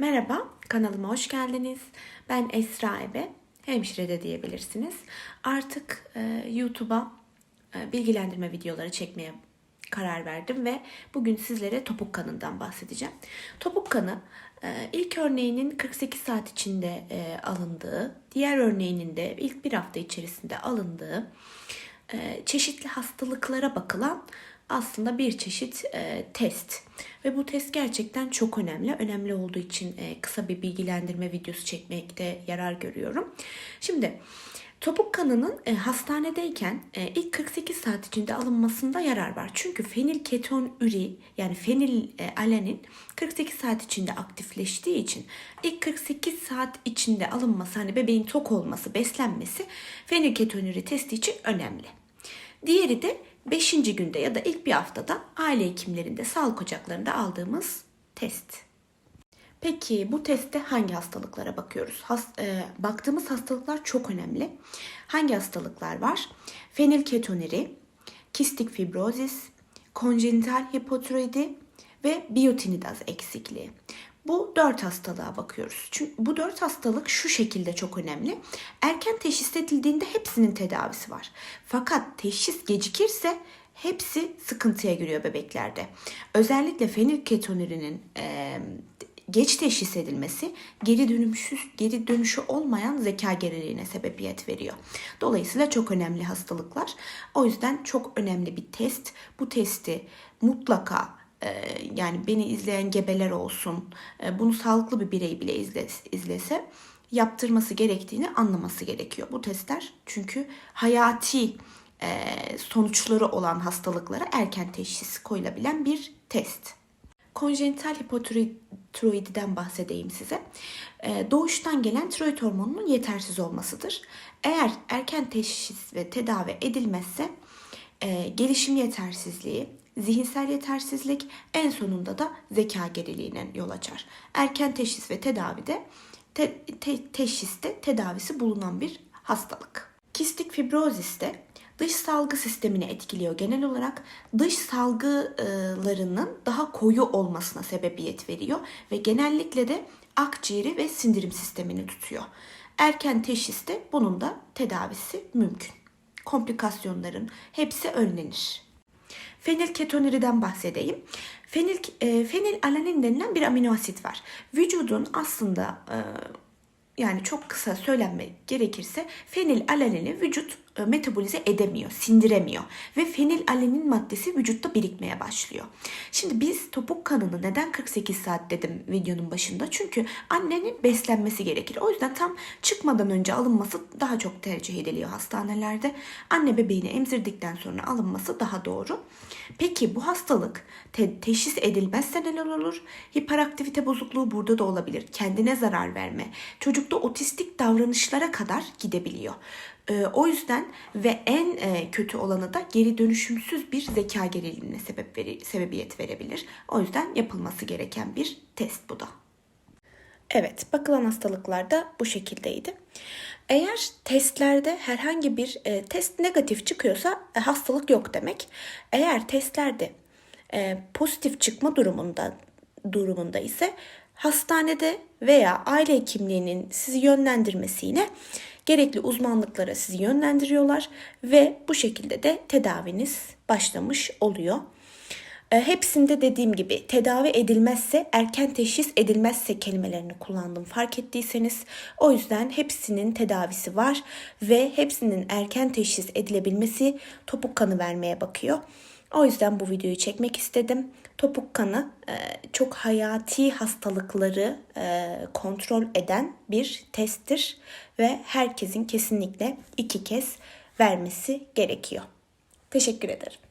Merhaba, kanalıma hoş geldiniz. Ben Esra Ebe, hemşire de diyebilirsiniz. Artık e, YouTube'a e, bilgilendirme videoları çekmeye karar verdim ve bugün sizlere topuk kanından bahsedeceğim. Topuk kanı e, ilk örneğinin 48 saat içinde e, alındığı, diğer örneğinin de ilk bir hafta içerisinde alındığı e, çeşitli hastalıklara bakılan aslında bir çeşit e, test. Ve bu test gerçekten çok önemli. Önemli olduğu için e, kısa bir bilgilendirme videosu çekmekte yarar görüyorum. Şimdi topuk kanının e, hastanedeyken e, ilk 48 saat içinde alınmasında yarar var. Çünkü fenilketonüri yani fenilalanin 48 saat içinde aktifleştiği için ilk 48 saat içinde alınması hani bebeğin tok olması, beslenmesi fenilketonüri testi için önemli. Diğeri de 5. günde ya da ilk bir haftada aile hekimlerinde, sağlık ocaklarında aldığımız test. Peki bu testte hangi hastalıklara bakıyoruz? Has, e, baktığımız hastalıklar çok önemli. Hangi hastalıklar var? Fenilketonuri, kistik fibrozis, konjenital hipotiroidi ve biyotinidaz eksikliği. Bu dört hastalığa bakıyoruz. Çünkü bu dört hastalık şu şekilde çok önemli. Erken teşhis edildiğinde hepsinin tedavisi var. Fakat teşhis gecikirse hepsi sıkıntıya giriyor bebeklerde. Özellikle fenilketonurinin e, geç teşhis edilmesi geri dönüşsüz, geri dönüşü olmayan zeka geriliğine sebebiyet veriyor. Dolayısıyla çok önemli hastalıklar. O yüzden çok önemli bir test. Bu testi mutlaka yani beni izleyen gebeler olsun, e, bunu sağlıklı bir birey bile izle, izlese yaptırması gerektiğini anlaması gerekiyor. Bu testler çünkü hayati e, sonuçları olan hastalıklara erken teşhis koyulabilen bir test. Konjenital hipotiroididen bahsedeyim size. Doğuştan gelen tiroid hormonunun yetersiz olmasıdır. Eğer erken teşhis ve tedavi edilmezse gelişim yetersizliği, zihinsel yetersizlik en sonunda da zeka geriliğine yol açar. Erken teşhis ve tedavide te, te, teşhiste tedavisi bulunan bir hastalık. Kistik fibrozis de dış salgı sistemini etkiliyor genel olarak. Dış salgılarının daha koyu olmasına sebebiyet veriyor ve genellikle de akciğeri ve sindirim sistemini tutuyor. Erken teşhiste bunun da tedavisi mümkün. Komplikasyonların hepsi önlenir. Fenilketonuriden bahsedeyim. Fenil, e, fenilalanin denilen bir amino asit var. Vücudun aslında e, yani çok kısa söylenmek gerekirse fenilalanini vücut e, metabolize edemiyor, sindiremiyor ve fenilalanin maddesi vücutta birikmeye başlıyor. Şimdi biz topuk kanını neden 48 saat dedim videonun başında? Çünkü annenin beslenmesi gerekir. O yüzden tam çıkmadan önce alınması daha çok tercih ediliyor hastanelerde. Anne bebeğini emzirdikten sonra alınması daha doğru. Peki bu hastalık te- teşhis edilmezse neler olur? Hiperaktivite bozukluğu burada da olabilir. Kendine zarar verme, çocukta otistik davranışlara kadar gidebiliyor. Ee, o yüzden ve en e, kötü olanı da geri dönüşümsüz bir zeka geriliğine sebep veri, sebebiyet verebilir. O yüzden yapılması gereken bir test bu da. Evet, bakılan hastalıklar da bu şekildeydi. Eğer testlerde herhangi bir e, test negatif çıkıyorsa e, hastalık yok demek. Eğer testlerde e, pozitif çıkma durumunda durumunda ise hastanede veya aile hekimliğinin sizi yönlendirmesiyle gerekli uzmanlıklara sizi yönlendiriyorlar ve bu şekilde de tedaviniz başlamış oluyor. E, hepsinde dediğim gibi tedavi edilmezse, erken teşhis edilmezse kelimelerini kullandım fark ettiyseniz. O yüzden hepsinin tedavisi var ve hepsinin erken teşhis edilebilmesi topuk kanı vermeye bakıyor. O yüzden bu videoyu çekmek istedim. Topuk kanı e, çok hayati hastalıkları e, kontrol eden bir testtir ve herkesin kesinlikle iki kez vermesi gerekiyor. Teşekkür ederim.